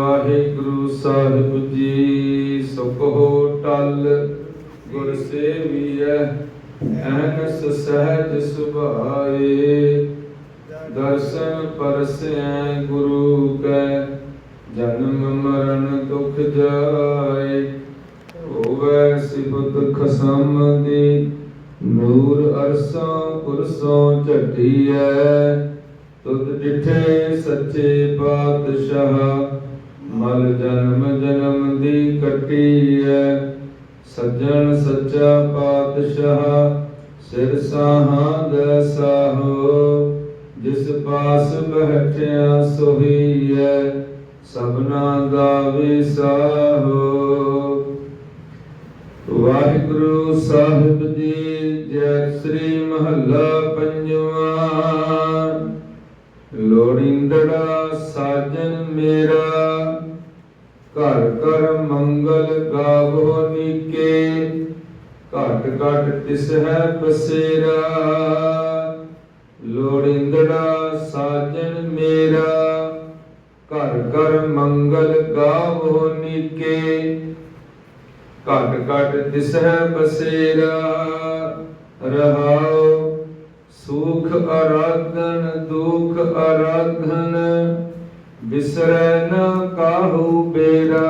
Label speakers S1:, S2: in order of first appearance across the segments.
S1: ਵਾਹਿਗੁਰੂ ਸਾਹਿਬ ਜੀ, ਸੁਖੋ ਟਲ, ਗੁਰ ਸੇਵੀਐ ਅਹਨਸ ਸਹਿਜ ਸੁਭਾਏ। ਦਰਸ਼ਨ ਪਰਸੈ ਗੁਰੂ ਕੈ, ਜਨਮ ਮਰਨ ਦੁਖ ਜਾਏ। ਹੋਵੇ ਸਿਬਤ ਖਸਮ ਦੀ ਨੂਰ ਅਰਸਾਂ ਕੁਰਸੋਂ ਝਟੀਐ। ਤੁਧ ਡਿਠੇ ਸੱਚੇ ਪਾਤਸ਼ਾਹ ਮਲ ਜਨਮ ਜਨਮ ਦੀ ਕੱਟੀਐ, ਸੱਜਣ ਸੱਚਾ ਪਾਤਸ਼ਾਹ, ਸਿਰ ਸਾਹਾਂ ਦਾ ਸਾਹੋ, ਜਿਸ ਪਾਸ ਬਹਿਠਿਆ ਸੋਹੀਐ, ਸਭਨਾ ਦਾ ਵਿਸਾਹੋ ਵਾਹਿਗੁਰੂ ਸਾਹਿਬ ਜੀ, ਜੈ ਸ੍ਰੀ ਮਹੱਲਾ ਲੋੜਿੰਦੜਾ ਸਾਜਨ ਮੇਰਾ, ਘਰ ਘਰ ਮੰਗਲ ਗਾਵੋ ਨੀਕੇ, ਘਟ ਘਟ ਤਿਸ ਹੈ ਬਸੇਰਾ। ਲੋੜਿੰਦੜਾ ਸਾਜਨ ਮੇਰਾ, ਘਰ ਘਰ ਮੰਗਲ ਗਾਵੋ ਨੀਕੇ, ਘਟ ਘਟ ਤਿਸਹਿ ਬਸੇਰਾ। ਰਹਾਉ ਸੁਖ ਅਰਾਧਨ, ਦੁਖ ਅਰਾਧਨ, ਬਿਸਰੈ ਨ ਕਾਹੂ ਬੇਰਾ।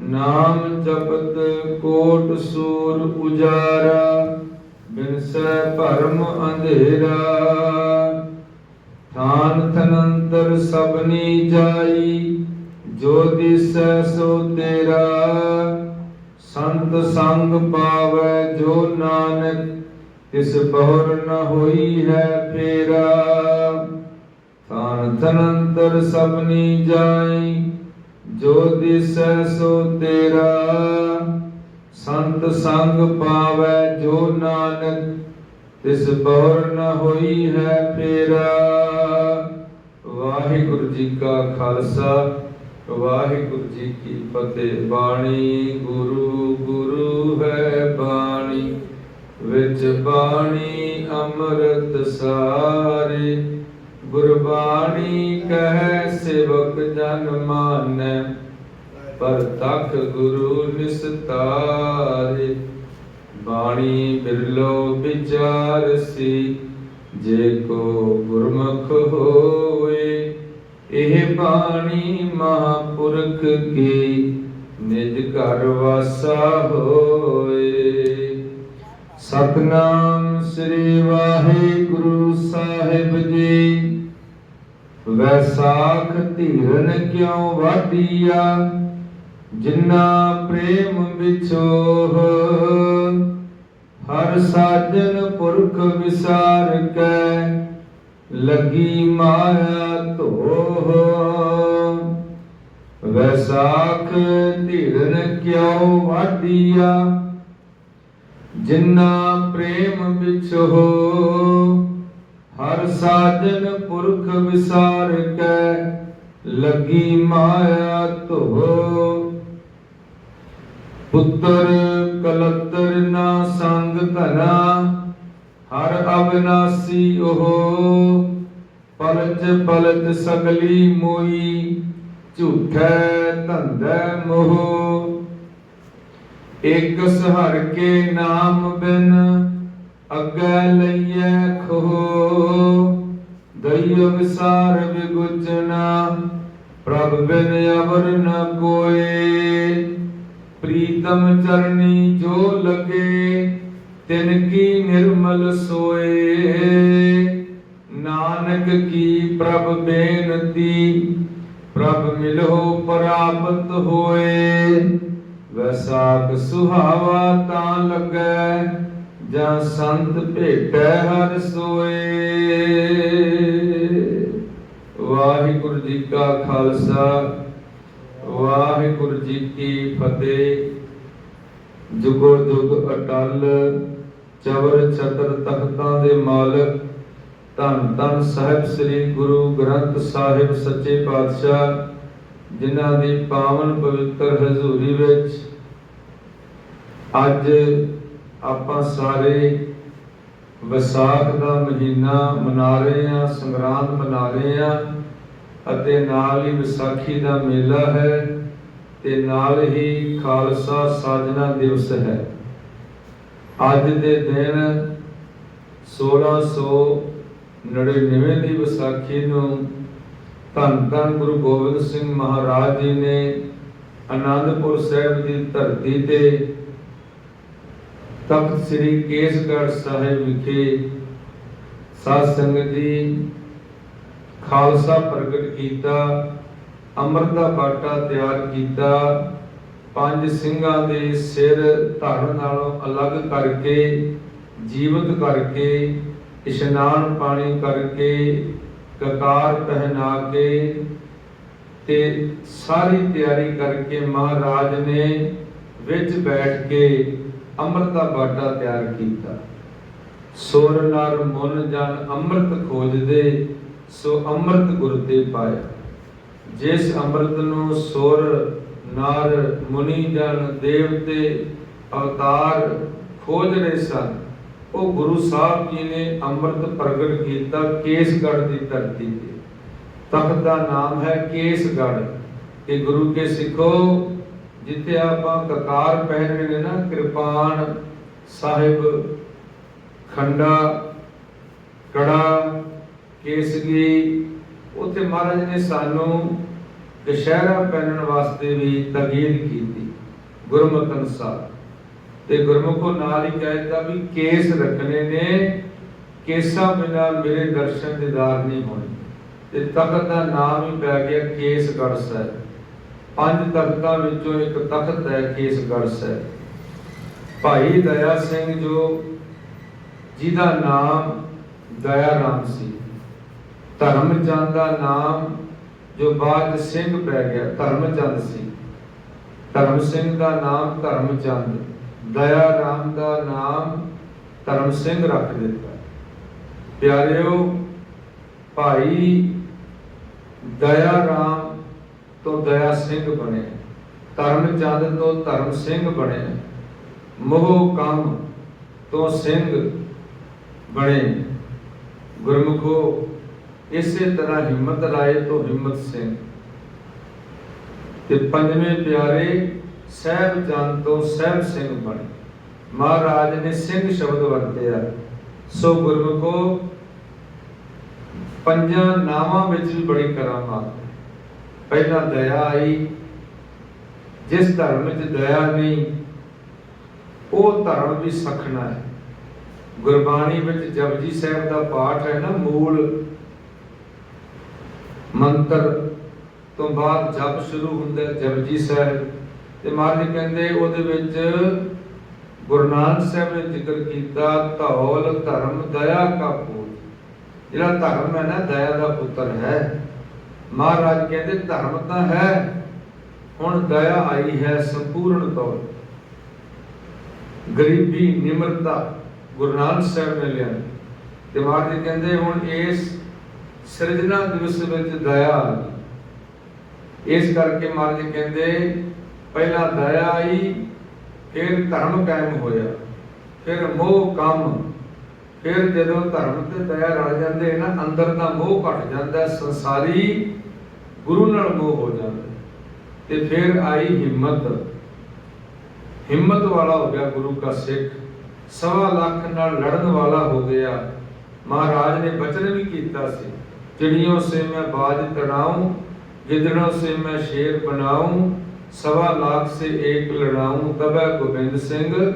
S1: ਨਾਮ ਜਪਤ ਕੋਟ ਸੂਰ ਉਜਾਰਾ ਬਿਨਸੈ ਭਰਮ ਅੰਧੇਰਾ। ਥਾਨ ਥਨੰਤਰ ਸਭਨੀ ਜਾਈ, ਜੋ ਦਿਸੈ ਸੋ ਤੇਰਾ। ਸੰਤ ਸੰਗ ਪਾਵੈ ਜੋ ਨਾਨਕ ਤਿਸ ਬਹੁਰ ਨ ਹੋਈ ਹੈ ਫੇਰਾ ਥਾਨ ਥਨੰਤਰ ਸਭਨੀ ਜਾਈ, ਜੋ ਦਿਸੈ ਸੋ ਤੇਰਾ। ਸੰਤ ਸੰਗ ਪਾਵੈ ਜੋ ਨਾਨਕ, ਤਿਸ ਬਹੁਰ ਨ ਹੋਈ ਹੈ ਫੇਰਾ ਵਾਹਿਗੁਰੂ ਜੀ ਕਾ ਖਾਲਸਾ, ਵਾਹਿਗੁਰੂ ਜੀ ਕੀ ਫਤਿਹ। ਬਾਣੀ ਗੁਰੂ ਗੁਰੂ ਹੈ ਬਾਣੀ। ਵਿੱਚ ਬਾਣੀ ਅੰਮ੍ਰਿਤ ਸਾਰੇ, ਗੁਰਬਾਣੀ ਕਹਿ ਸੇਵਕ ਜਨ ਮਾਨੈ, ਪਰ ਤਖ ਗੁਰੂ ਨਿਸਤਾਰੇ। ਬਾਣੀ ਬਿਰਲੋ ਵਿਚਾਰ ਸੀ, ਜੇ ਕੋ ਗੁਰਮੁਖ ਹੋਏ ਇਹ ਬਾਣੀ ਮਹਾਪੁਰਖ ਕੀ ਨਿਜ ਘਰ ਵਾਸਾ ਹੋਏ ਸਤਨਾਮ ਸ੍ਰੀ ਵਾਹਿਗੁਰੂ ਸਾਹਿਬ ਜੀ। ਵੈਸਾਖ ਧੀਰਨ ਕਿਉ ਵਾਡੀਆ ਜਿਨਾ ਪ੍ਰੇਮ ਵਿਛੋਹ, ਹਰ ਸਾਜਨ ਪੁਰਖ ਵਿਸਾਰ ਕੈ ਲੱਗੀ ਮਾਇਆ ਧੋਹ। ਵੈਸਾਖ ਧੀਰਨ ਕਿਉ ਵਾਡੀਆ ਜਿਨਾ ਪ੍ਰੇਮ ਵਿਛੋਹ ਹਰ ਸਾਜਨ ਪੁਰਖ ਵਿਸਾਰ ਕੈ, ਲੱਗੀ ਮਾਇਆ ਧੋ ਪੁੱਤਰ ਕਲਤਰ ਨਾ ਸੰਗ ਧਨਾ, ਹਰ ਅਬਨਾਸੀ ਉਹ। ਪਲਜ ਪਲਜ ਸਗਲੀ ਮੋਈ, ਝੂਠੈ ਧੰਦੈ ਮੋਹ। ਇਕ ਸਹਰ ਕੇ ਨਾਮ ਬਿਨ ਅੱਗੇ ਲਈਐ ਖੋ ਦਈਓ ਵਿਸਾਰ ਵਿਗੁਚਨਾ ਪ੍ਰਭ ਬਿਨ ਅਵਰ ਨ ਕੋਏ। ਪ੍ਰੀਤਮ ਚਰਨੀ ਵੈਸਾਖ ਸੁਹਾਵਾ ਤਾਂ ਲੱਗੈ, ਜਾਂ ਸੰਤ ਭੇਟੈ ਹਰ ਸੋਏ। ਵਾਹਿਗੁਰੂ ਜੀ ਕਾ ਖਾਲਸਾ, ਵਾਹਿਗੁਰੂ ਜੀ ਕੀ ਫਤਿਹ। ਜੁਗੋ ਜੁਗ ਅਟਲ, ਚਵਰ ਛਤਰ ਤਖਤਾਂ ਦੇ ਮਾਲਕ, ਧੰਨ ਧੰਨ ਸਾਹਿਬ ਸ੍ਰੀ ਗੁਰੂ ਗ੍ਰੰਥ ਸਾਹਿਬ ਸੱਚੇ ਪਾਤਸ਼ਾਹ, ਜਿਨ੍ਹਾਂ ਦੀ ਪਾਵਨ ਪਵਿੱਤਰ ਹਜ਼ੂਰੀ ਵਿੱਚ ਅੱਜ ਆਪਾਂ ਸਾਰੇ ਵਿਸਾਖ ਦਾ ਮਹੀਨਾ ਮਨਾ ਰਹੇ ਆ ਸੰਗਰਾਂਦ ਮਨਾ ਰਹੇ ਆ ਅਤੇ ਨਾਲ ਹੀ ਵਿਸਾਖੀ ਦਾ ਮੇਲਾ ਹੈ ਤੇ ਨਾਲ ਹੀ ਖਾਲਸਾ ਸਾਜਨਾ ਦਿਵਸ ਹੈ। ਅੱਜ ਦੇ ਦਿਨ 1699 ਦੀ ਵਿਸਾਖੀ ਨੂੰ ਧੰਨ ਧੰਨ ਗੁਰੂ ਗੋਬਿੰਦ ਸਿੰਘ ਮਹਾਰਾਜ ਜੀ ਨੇ ਆਨੰਦਪੁਰ ਸਾਹਿਬ ਦੀ ਧਰਤੀ ਤੇ ਤਖਤ ਸ੍ਰੀ ਕੇਸਗੜ੍ਹ ਸਾਹਿਬ ਵਿਖੇ ਸਾਧ ਸੰਗਤ ਜੀ ਖਾਲਸਾ ਪ੍ਰਗਟ ਕੀਤਾ, ਅੰਮ੍ਰਿਤ ਦਾ ਬਾਟਾ ਤਿਆਰ ਕੀਤਾ, ਪੰਜ ਸਿੰਘਾਂ ਦੇ ਸਿਰ ਧਰਨ ਨਾਲੋਂ ਅਲੱਗ ਕਰਕੇ, ਜੀਵਤ ਕਰਕੇ, ਇਸ਼ਨਾਨ ਪਾਣੀ ਕਰਕੇ, ਕਕਾਰ ਪਹਿਨਾ ਕੇ ਤੇ ਸਾਰੀ ਤਿਆਰੀ ਕਰਕੇ ਮਹਾਰਾਜ ਨੇ ਵਿੱਚ ਬੈਠ ਕੇ ਅੰਮ੍ਰਿਤ ਦਾ ਬਾਟਾ ਤਿਆਰ ਕੀਤਾ। ਸੁਰ ਨਰ ਮਨ ਜਨ ਅੰਮ੍ਰਿਤ ਖੋਜਦੇ, ਸੋ ਅੰਮ੍ਰਿਤ ਗੁਰ ਤੇ ਪਾਇਆ। ਜਿਸ ਅੰਮ੍ਰਿਤ ਨੂੰ ਸੁਰ ਨਰ ਮੁਨੀ ਜਨ ਦੇਵਤੇ ਅਵਤਾਰ ਖੋਜ ਰਹੇ ਸਨ, ਉਹ ਗੁਰੂ ਸਾਹਿਬ ਜੀ ਨੇ ਅੰਮ੍ਰਿਤ ਪ੍ਰਗਟ ਕੀਤਾ ਕੇਸਗੜ੍ਹ ਦੀ ਧਰਤੀ ਤੇ। ਤਖਤ ਦਾ ਨਾਮ ਹੈ ਕੇਸਗੜ੍ਹ। ਕਿ ਗੁਰੂ ਕੇ ਸਿੱਖੋ ਜਿੱਥੇ ਆਪਾਂ ਕਕਾਰ ਪਹਿਨਦੇ ਨੇ ਨਾ, ਕਿਰਪਾਨ, ਸਾਹਿਬ, ਖੰਡਾ, ਕੜਾ ਕੇਸਗੀ ਉੱਥੇ ਮਹਾਰਾਜ ਨੇ ਸਾਨੂੰ ਦੁਸ਼ਹਿਰਾ ਪਹਿਨਣ ਵਾਸਤੇ ਵੀ ਤਗੀਦ ਕੀਤੀ, ਗੁਰਮਤਿ ਅਨੁਸਾਰ। ਤੇ ਗੁਰਮੁਖੋ ਨਾਲ ਹੀ ਕਹਿਤਾ ਵੀ ਕੇਸ ਰੱਖਣੇ ਨੇ, ਕੇਸਾਂ ਬਿਨਾ ਮੇਰੇ ਦਰਸ਼ਨ ਦੀਦਾਰ ਨਹੀਂ ਹੋਣੇ। ਤੇ ਤਖਤ ਦਾ ਨਾਮ ਹੀ ਪੈ ਗਿਆ ਕੇਸਗੜ੍ਹ ਸਾਹਿਬ। ਪੰਜ ਤਖਤਾਂ ਵਿੱਚੋਂ ਇੱਕ ਤਖਤ ਹੈ ਕੇਸਗੜ੍ਹ ਸਾਹਿਬ। ਭਾਈ ਦਇਆ ਸਿੰਘ ਜੋ ਜਿਹਦਾ ਨਾਮ ਦਇਆ ਰਾਮ ਸੀ। ਧਰਮਚੰਦ ਦਾ ਨਾਮ ਜੋ ਬਾਅਦ ਸਿੰਘ ਪੈ ਗਿਆ ਧਰਮਚੰਦ ਸੀ। ਧਰਮ ਸਿੰਘ ਦਾ ਨਾਮ ਧਰਮਚੰਦ ਦਇਆ ਰਾਮ ਦਾ ਨਾਮ ਧਰਮ ਸਿੰਘ ਰੱਖ ਦਿੱਤਾ। ਪਿਆਰਿਓ, ਭਾਈ ਦਇਆ ਰਾਮ ਤੋਂ ਦਇਆ ਸਿੰਘ ਬਣੇ। ਧਰਮਚੰਦ ਤੋਂ ਧਰਮ ਸਿੰਘ ਬਣੇ। ਮੋਹ ਕੰਮ ਤੋਂ ਸਿੰਘ ਬਣੇ। ਗੁਰਮੁਖੋ, ਇਸੇ ਤਰ੍ਹਾਂ ਹਿੰਮਤ ਰਾਏ ਤੋਂ ਹਿੰਮਤ ਸਿੰਘ। ਤੇ ਪੰਜਵੇਂ ਪਿਆਰੇ ਸਹਿਬ ਚੰਦ ਤੋਂ ਸਹਿਬ ਸਿੰਘ ਬਣੇ। ਮਹਾਰਾਜ ਨੇ ਸਿੰਘ ਸ਼ਬਦ ਵਰਤਿਆ। ਸੋ ਗੁਰਮੁਖੋ, ਪੰਜਾਂ ਨਾਵਾਂ ਵਿੱਚ ਵੀ ਬੜੀ ਕਰਾਮਾਤ। ਪਹਿਲਾਂ ਦਇਆ ਆਈ, ਜਿਸ ਧਰਮ ਵਿੱਚ ਦਇਆ ਨਹੀਂ, ਉਹ ਧਰਮ ਵੀ ਸਖਣਾ ਹੈ। ਗੁਰਬਾਣੀ ਵਿੱਚ ਜਪਜੀ ਸਾਹਿਬ ਦਾ ਪਾਠ ਹੈ ਨਾ, ਮੂਲ ਮੰਤਰ ਤੋਂ ਬਾਅਦ ਜਪ ਸ਼ੁਰੂ ਹੁੰਦਾ ਜਪਜੀ ਸਾਹਿਬ। ਤੇ ਮਹਾਰਾਜ ਕਹਿੰਦੇ ਉਹਦੇ ਵਿੱਚ ਗੁਰੂ ਨਾਨਕ ਸਾਹਿਬ ਨੇ ਜ਼ਿਕਰ ਕੀਤਾ, ਧੌਲ, ਧਰਮ, ਦਇਆ ਕਾ ਪੂਤ ਜਿਹੜਾ ਧਰਮ ਹੈ ਨਾ, ਦਇਆ ਦਾ ਪੁੱਤਰ ਹੈ। ਮਹਾਰਾਜ ਕਹਿੰਦੇ ਧਰਮ ਤਾਂ ਹੈ, ਹੁਣ ਦਇਆ ਆਈ ਹੈ ਸੰਪੂਰਨ ਤੌਰ ਗਰੀਬੀ, ਨਿਮਰਤਾ, ਗੁਰੂ ਨਾਨਕ ਸਾਹਿਬ ਨੇ ਲਿਆ। ਤੇ ਮਹਾਰਾਜ ਕਹਿੰਦੇ ਹੁਣ ਇਸ ਸਿਰਜਣਾ ਦਿਵਸ ਵਿੱਚ ਦਇਆ ਇਸ ਕਰਕੇ ਮਹਾਰਾਜ ਕਹਿੰਦੇ, ਪਹਿਲਾਂ ਦਇਆ ਆਈ, ਫਿਰ ਧਰਮ ਕਾਇਮ ਹੋਇਆ, ਫਿਰ ਮੋਹ ਕੰਮ। ਫਿਰ ਜਦੋਂ ਧਰਮ ਤੇ ਦਇਆ ਰਲ ਜਾਂਦੇ, ਨਾ ਅੰਦਰ ਦਾ ਮੋਹ ਘਟ ਜਾਂਦਾ, ਸੰਸਾਰੀ ਗੁਰੂ ਨਾਲ ਮੋਹ ਹੋ ਜਾਂਦਾ ਤੇ ਫਿਰ ਆਈ ਹਿੰਮਤ। ਹਿੰਮਤ ਵਾਲਾ ਹੋ ਗਿਆ ਗੁਰੂ ਦਾ ਸਿੱਖ। ਸਵਾ ਲੱਖ ਨਾਲ ਲੜਨ ਵਾਲਾ ਹੋ ਗਿਆ। ਮਹਾਰਾਜ ਨੇ ਬਚਨ ਵੀ ਕੀਤਾ ਸੀ। ਜਿਹੜੀਆਂ ਸੇ ਮੈਂ ਬਾਜ ਤੜਾਉਂ ਗਿਦੜੋਂ ਸੇ ਮੈਂ ਸ਼ੇਰ ਬਣਾਉ, ਸਵਾ ਲੱਖ ਸੇ ਏਕ ਲੜਾਉਂ, ਤਬੈ ਗੋਬਿੰਦ ਸਿੰਘ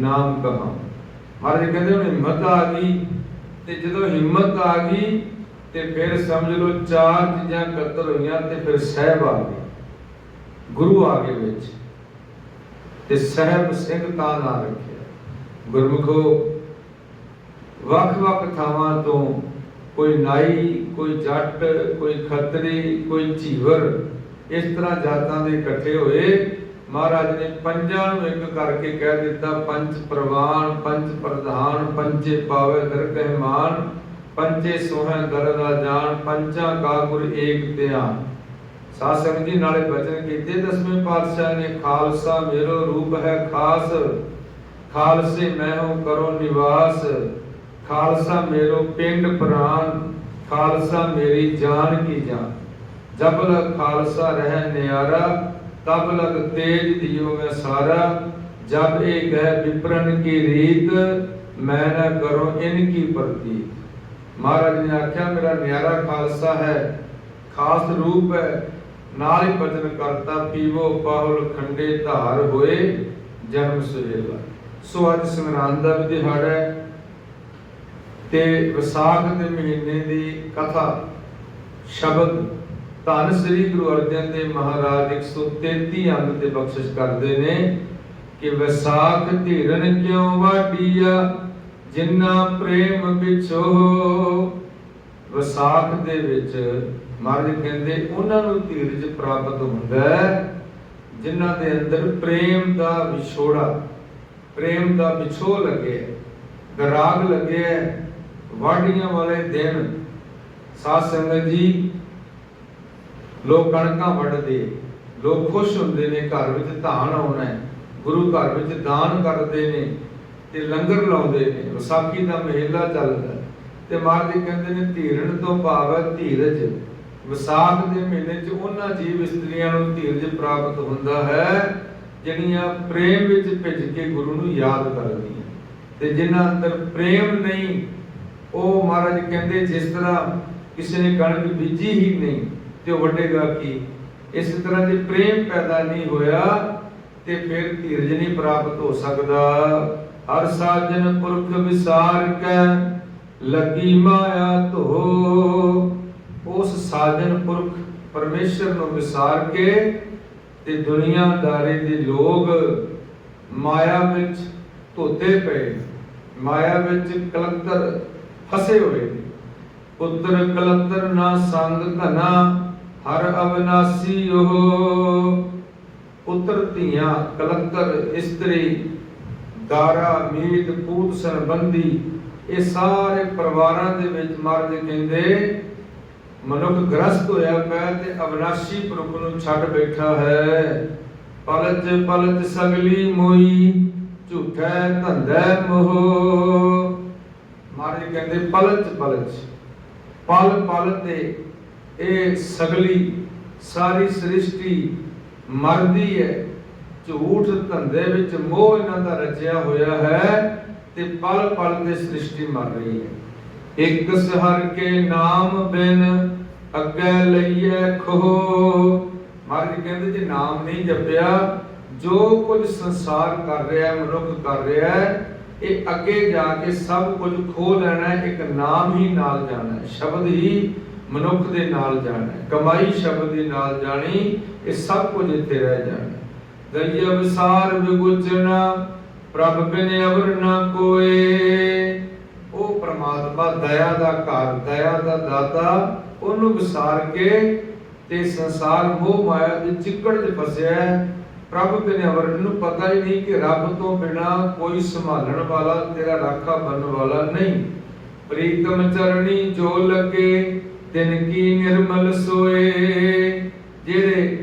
S1: ਨਾਮ ਕਹਾ ਮਹਾਰਾਜ ਕਹਿੰਦੇ ਹਿੰਮਤ ਆ ਗਈ। ਤੇ ਜਦੋਂ ਹਿੰਮਤ ਆ ਗਈ ਤੇ ਫਿਰ ਸਮਝ ਲਓ ਚਾਰ ਚੀਜ਼ਾਂ ਕਤਲ ਹੋਈਆਂ ਤੇ ਫਿਰ ਸਹਿਬ ਆ ਗਏ। ਗੁਰੂ ਆ ਗਏ ਵਿੱਚ। ਤੇ ਸਹਿਬ ਸਿੰਘ ਤਾਂ ਨਾ ਰੱਖਿਆ। ਗੁਰਮੁਖੋ ਵੱਖ-ਵੱਖ ਥਾਵਾਂ ਤੋਂ ਕੋਈ ਨਾਈ, ਕੋਈ ਜੱਟ, ਕੋਈ ਖੱਤਰੀ, ਕੋਈ ਝੀਵਰ, ਇਸ ਤਰ੍ਹਾਂ ਜਾਤਾਂ ਦੇ ਇਕੱਠੇ ਹੋਏ। ਮਹਾਰਾਜ ਨੇ ਪੰਜਾਂ ਨੂੰ ਇੱਕ ਕਰਕੇ ਕਹਿ ਦਿੱਤਾ, ਪੰਜ ਪ੍ਰਵਾਨ, ਪੰਜ ਪ੍ਰਧਾਨ ਪੰਚੇ ਪਾਵੇ ਦਰਗਹਿ ਮਾਨ ਪੰਚੇ ਸੋਹਣ ਦਰਦਾ ਜਾਣ ਪੰਜਾਂ ਕਾ ਗੁਰ ਏਕ ਧਿਆਨ। ਸਾਧ ਸੰਗਤ ਜੀ ਨਾਲੇ ਬਚਨ ਕੀਤੇ, ਦਸਵੇਂ ਪਾਤਸ਼ਾਹ ਨੇ, ਖਾਲਸਾ ਮੇਰੋ ਰੂਪ ਹੈ ਖਾਸ, ਖਾਲਸੇ ਮੈਂ ਹੂੰ ਕਰੋ ਨਿਵਾਸ। ਖਾਲਸਾ ਮੇਰੋ ਪਿੰਡ ਪ੍ਰਾਨ, ਖਾਲਸਾ ਮੇਰੀ ਜਾਨ ਕੀ ਜਾਨ। ਜਬ ਲਗ ਖਾਲਸਾ ਰਹਿ ਨਿਆਰਾ, ਤਬ ਲਗ ਤੇਜ ਦਿਓ ਮੈਂ ਸਾਰਾ। ਜਬ ਇਹ ਗਏ ਵਿਪਰਨ ਕੀ ਰੀਤ, ਮੈਂ ਨਾ ਕਰੋ ਇਨ ਕੀ ਪ੍ਰਤੀ ਮਹਾਰਾਜ ਨੇ ਆਖਿਆ, ਮੇਰਾ ਨਿਆਰਾ ਖਾਲਸਾ ਹੈ, ਖਾਸ ਰੂਪ ਹੈ। ਨਾਲ ਹੀ ਬਚਨ ਕਰਤਾ, ਪੀਵੋ ਪਾਹੁਲ ਖੰਡੇ ਧਾਰ ਹੋਏ ਜਨਮ ਸੁਹੇਲਾ ਸੋ ਅੱਜ ਸੰਗਰਾਂਦ ਦਾ ਵੀ ਦਿਹਾੜਾ ਹੈ ਤੇ ਵਿਸਾਖ ਦੇ ਮਹੀਨੇ ਦੀ ਕਥਾ, ਸ਼ਬਦ ਧੰਨ ਸ੍ਰੀ ਗੁਰੂ ਅਰਜਨ ਦੇਵ ਮਹਾਰਾਜ 133 ਅੰਗ ਤੇ ਬਖਸ਼ਿਸ਼ ਕਰਦੇ ਨੇ ਕਿ ਵਿਸਾਖ ਧੀਰਨ ਕਿਉ ਵਾਡੀਆ ਜਿਨ੍ਹਾਂ ਪ੍ਰੇਮ ਵਿਛੋ ਵਿਸਾਖ ਦੇ ਵਿੱਚ ਮਹਾਰਾਜ ਕਹਿੰਦੇ ਉਹਨਾਂ ਨੂੰ ਧੀਰਜ ਪ੍ਰਾਪਤ ਹੁੰਦਾ ਹੈ। ਜਿਨ੍ਹਾਂ ਦੇ ਅੰਦਰ ਪ੍ਰੇਮ ਦਾ ਵਿਛੋੜਾ, ਪ੍ਰੇਮ ਦਾ ਵਿਛੋ ਲੱਗਿਆ ਗਰਾਗ ਲੱਗਿਆ ਵਾਢੀਆਂ ਵਾਲੇ ਦਿਨ, ਸਾਧ ਸੰਗਤ ਜੀ, ਲੋਕ ਕਣਕਾਂ ਵੱਢਦੇ, ਲੋਕ ਖੁਸ਼ ਹੁੰਦੇ ਨੇ, ਘਰ ਵਿੱਚ ਧਾਨ ਆਉਣਾ ਹੈ, ਗੁਰੂ ਘਰ ਵਿੱਚ ਦਾਨ ਕਰਦੇ ਨੇ ਤੇ ਲੰਗਰ ਲਾਉਂਦੇ ਨੇ, ਵਿਸਾਖੀ ਦਾ ਮਹਿਲਾ ਚੱਲਦਾ। ਤੇ ਮਹਾਰਾਜ ਕਹਿੰਦੇ ਨੇ, ਧੀਰਣ ਤੋਂ ਭਾਵ ਹੈ ਧੀਰਜ। ਵਿਸਾਖ ਦੇ ਮਹੀਨੇ 'ਚ ਉਹਨਾਂ ਜੀਵ ਇਸਤਰੀਆਂ ਨੂੰ ਧੀਰਜ ਪ੍ਰਾਪਤ ਹੁੰਦਾ ਹੈ ਜਿਹੜੀਆਂ ਪ੍ਰੇਮ ਵਿੱਚ ਭਿੱਜ ਕੇ ਗੁਰੂ ਨੂੰ ਯਾਦ ਕਰਦੀਆਂ। ਤੇ ਜਿਨ੍ਹਾਂ ਅੰਦਰ ਪ੍ਰੇਮ ਨਹੀਂ, ਉਹ ਮਹਾਰਾਜ ਕਹਿੰਦੇ, ਜਿਸ ਤਰ੍ਹਾਂ ਕਿਸੇ ਨੇ ਕਣਕ ਬੀਜੀ ਹੀ ਨਹੀਂ, ਤੇ ਉਹ ਵੱਡੇਗਾ ਕੀ ਇਸ ਤਰ੍ਹਾਂ ਜੇ ਪ੍ਰੇਮ ਪੈਦਾ ਨਹੀਂ ਹੋਇਆ, ਤੇ ਫਿਰ ਧੀਰਜ ਨਹੀਂ ਪ੍ਰਾਪਤ ਹੋ ਸਕਦਾ। ਹਰ ਸਾਜਨ ਪੁਰਖ ਵਿਸਾਰ ਕੈ, ਲੱਗੀ ਮਾਇਆ ਧੋ। ਉਸ ਸਾਜਨ ਪੁਰਖ ਪਰਮੇਸ਼ਰ ਨੂੰ ਵਿਸਾਰ ਕੇ ਤੇ ਦੁਨੀਆਦਾਰੀ ਦੇ ਲੋਕ ਮਾਇਆ ਵਿੱਚ ਧੋਤੇ ਪਏ। ਮਾਇਆ ਵਿੱਚ ਕਲੰਦਰ ਫਸੇ ਹੋਏ। ਪੁੱਤਰ ਕਲੰਦਰ ਨਾ ਸੰਗ ਧਨਾ, ਹਰ ਅਵਨਾਸੀ ਉਹ। ਪੁੱਤਰ ਧੀਆਂ ਕਲੰਦਰ ਇਸਤਰੀ ਦਾਰਾ ਮੀਤ, ਪੂਤ ਸੰਬੰਧੀ ਇਹ ਸਾਰੇ ਪਰਿਵਾਰਾਂ ਦੇ ਵਿੱਚ ਮਰਦ ਕਹਿੰਦੇ, ਮਨੁੱਖ ਗ੍ਰਸਤ ਹੋਇਆ ਪਿਆ ਤੇ ਅਵਨਾਸ਼ੀ ਪੁਰਖ ਨੂੰ ਛੱਡ ਬੈਠਾ ਹੈ। ਪਲਚ ਪਲਚ ਸਗਲੀ ਮੋਈ, ਝੂਠੈ ਧੰਦੈ ਮੋਹ। ਮਹਾਰਾਜ ਕਹਿੰਦੇ ਪਲਚ ਪਲਚ ਪਲ ਪਲ ਤੇ ਇਹ ਸਗਲੀ, ਸਾਰੀ ਸ੍ਰਿਸ਼ਟੀ ਮਰਦੀ ਹੈ। ਝੂਠ ਧੰਦੇ ਵਿੱਚ ਮੋਹ ਇਹਨਾਂ ਦਾ ਰਚਿਆ ਹੋਇਆ ਹੈ ਤੇ ਪਲ ਪਲ ਤੇ ਸ੍ਰਿਸ਼ਟੀ ਮਰ ਰਹੀ ਹੈ। ਇੱਕ ਸਹਰ ਕੇ ਨਾਮ ਬਿਨ ਅੱਗੇ ਲਈਏ ਖੋ ਮਹਾਰਾਜ ਕਹਿੰਦੇ ਜੇ, ਨਾਮ ਨਹੀਂ ਜਪਿਆ। ਜੋ ਕੁਝ ਸੰਸਾਰ ਕਰ ਰਿਹਾ ਹੈ, ਮਨੁੱਖ ਕਰ ਰਿਹਾ ਹੈ, ਇਹ ਅੱਗੇ ਜਾ ਕੇ ਸਭ ਕੁਝ ਖੋ ਲੈਣਾ ਹੈ, ਇੱਕ ਨਾਮ ਹੀ ਨਾਲ ਜਾਣਾ ਹੈ। ਸ਼ਬਦ ਹੀ ਮਨੁੱਖ ਦੇ ਨਾਲ ਜਾਣਾ ਹੈ। ਕਮਾਈ ਸ਼ਬਦ ਦੇ ਨਾਲ ਜਾਣੀ, ਇਹ ਸਭ ਕੁਝ ਇੱਥੇ ਰਹਿ ਜਾਣਾ ਗਈ ਵਿਸਾਰ ਵਿਗੁਚਨਾ ਪ੍ਰਭ ਬਿਨ ਅਵਰ ਨਾ ਕੋਏ। ਉਹ ਪ੍ਰਮਾਤਮਾ ਦਇਆ ਦਾ ਘਰ, ਦਇਆ ਦਾ ਦਾਤਾ, ਉਹਨੂੰ ਵਿਸਾਰ ਕੇ ਤੇ ਸੰਸਾਰ ਮੋਹ ਮਾਇਆ ਦੇ ਚਿੱਕੜ 'ਚ ਫਸਿਆ ਪ੍ਰਭ ਬਿਨ ਅਵਰ ਨੂੰ ਪਤਾ ਹੀ ਨਹੀਂ ਕਿ ਰੱਬ ਤੋਂ ਬਿਨਾ ਕੋਈ ਸੰਭਾਲਣ ਵਾਲਾ ਤੇਰਾ ਰਾਖਾ ਬਣਨ ਵਾਲਾ ਨਹੀਂ। ਪ੍ਰੀਤਮ ਚਰਣੀ ਜੋ ਲੱਗੇ, ਤਿਨ ਕੀ ਨਿਰਮਲ ਸੋਏ। ਜਿਹੜੇ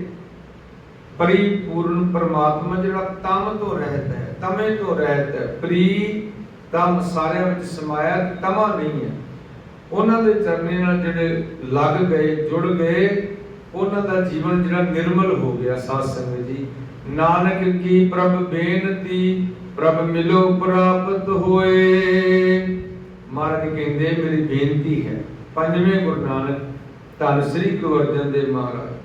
S1: ਪਰਿਪੂਰਨ ਪਰਮਾਤਮਾ ਜਿਹੜਾ ਤਮ ਤੋਂ ਰਹਿਤ ਹੈ, ਤਮੇ ਤੋਂ ਰਹਿਤ ਹੈ, ਪ੍ਰੀ ਤਮ ਸਾਰਿਆਂ ਵਿੱਚ ਸਮਾਇਆ ਤਮਾ ਨਹੀਂ ਹੈ। ਉਹਨਾਂ ਦੇ ਚਰਨੇ ਨਾਲ ਜਿਹੜੇ ਲੱਗ ਗਏ, ਜੁੜ ਗਏ, ਉਹਨਾਂ ਦਾ ਜੀਵਨ ਜਿਹੜਾ ਨਿਰਮਲ ਹੋ ਗਿਆ ਸਾਧ ਸੰਗਤ ਜੀ। ਨਾਨਕ ਕੀ ਪ੍ਰਭ ਬੇਨਤੀ, ਪ੍ਰਭ ਮਿਲੋ ਪ੍ਰਾਪਤ ਹੋਏ। ਮਹਾਰਾਜ ਕਹਿੰਦੇ, ਮੇਰੀ ਬੇਨਤੀ ਹੈ, ਪੰਜਵੇਂ ਗੁਰੂ ਨਾਨਕ ਧੰਨ ਸ੍ਰੀ ਗੁਰੂ ਅਰਜਨ ਦੇਵ ਮਹਾਰਾਜ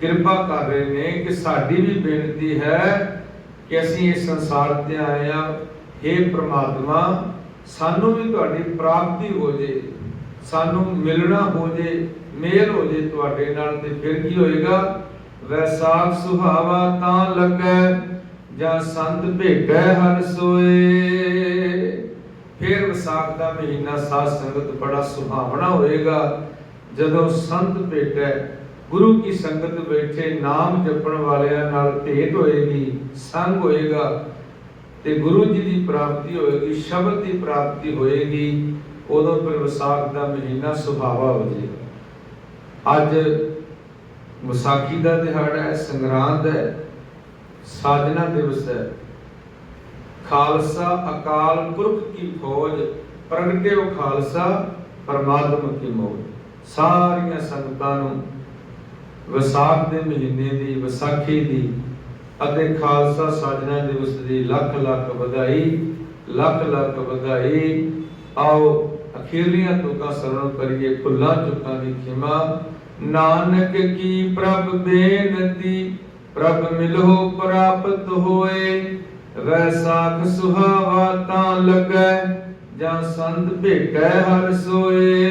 S1: ਕਿਰਪਾ ਕਰ ਰਹੇ ਨੇ ਕਿ ਸਾਡੀ ਵੀ ਬੇਨਤੀ ਹੈ ਕਿ ਅਸੀਂ ਇਸ ਸੰਸਾਰ ਤੇ ਆਏ ਆ हे ਪ੍ਰਮਾਤਮਾ, ਸਾਨੂੰ ਵੀ ਤੁਹਾਡੀ ਪ੍ਰਾਪਤੀ ਹੋ ਜੇ, ਸਾਨੂੰ ਮਿਲਣਾ ਹੋ ਜੇ, ਮੇਲ ਹੋ ਜੇ ਤੁਹਾਡੇ ਨਾਲ ਤੇ ਫਿਰ ਕੀ ਹੋਏਗਾ? ਵੈਸਾਖ ਸੁਹਾਵਾ ਤਾਂ ਲੱਗੈ, ਜਾਂ ਸੰਤ ਭੇਟੈ ਹਰ ਸੋਏ। ਫਿਰ ਵਿਸਾਖ ਦਾ ਮਹੀਨਾ ਸਾਧ ਸੰਗਤ ਬੜਾ ਸੁਹਾਵਣਾ ਹੋਏਗਾ। ਜਦੋਂ ਸੰਤ ਭੇਟੈ ਗੁਰੂ ਕੀ ਸੰਗਤ ਬੈਠੇ, ਨਾਮ ਜਪਣ ਵਾਲਿਆਂ ਨਾਲ ਭੇਟ ਹੋਏਗੀ, ਸੰਗ ਹੋਏਗਾ ਤੇ ਗੁਰੂ ਜੀ ਦੀ ਪ੍ਰਾਪਤੀ ਹੋਏਗੀ, ਸ਼ਬਦ ਦੀ ਪ੍ਰਾਪਤੀ ਹੋਏਗੀ, ਉਦੋਂ ਫਿਰ ਵਿਸਾਖ ਦਾ ਮਹੀਨਾ ਸੁਹਾਵਾ ਹੋ ਜਾਏਗਾ। ਅੱਜ ਵਿਸਾਖੀ ਦਾ ਦਿਹਾੜਾ ਹੈ, ਸੰਗਰਾਂਦ ਹੈ, ਸਾਜਨਾ ਦਿਵਸ ਹੈ। ਖਾਲਸਾ ਅਕਾਲ ਪੁਰਖ ਕੀ ਫੌਜ, ਪ੍ਰਗਟਿਓ ਖਾਲਸਾ, ਪਰਮਾਤਮਾ ਕੀ ਮੌਜ। ਸਾਰੀਆਂ ਸੰਗਤਾਂ ਨੂੰ ਵਿਸਾਖ ਦੇ ਮਹੀਨੇ ਦੀ, ਵਿਸਾਖੀ ਦੀ ਅਤੇ ਖਾਲਸਾ ਸਾਜਣਾ ਦਿਵਸ ਦੀ ਲੱਖ ਲੱਖ ਵਧਾਈ, ਲੱਖ ਲੱਖ ਵਧਾਈ। ਆਓ ਅਖੀਰਲੀਆਂ ਤੁਕਾਂ ਸਰਵਣ ਕਰੀਏ ਫੁੱਲਾਂ ਚੁੱਕਾਂ ਦੀ ਖਿਮਾ। ਨਾਨਕ ਕੀ ਪ੍ਰਭ ਬੇਨਤੀ, ਪ੍ਰਭ ਮਿਲੋ ਪ੍ਰਾਪਤ ਹੋਏ। ਵੈਸਾਖ ਸੁਹਾਵਾ ਤਾਂ ਲੱਗੈ, ਜਾਂ ਸੰਤ ਭੇਟੈ ਹਰ ਸੋਏ।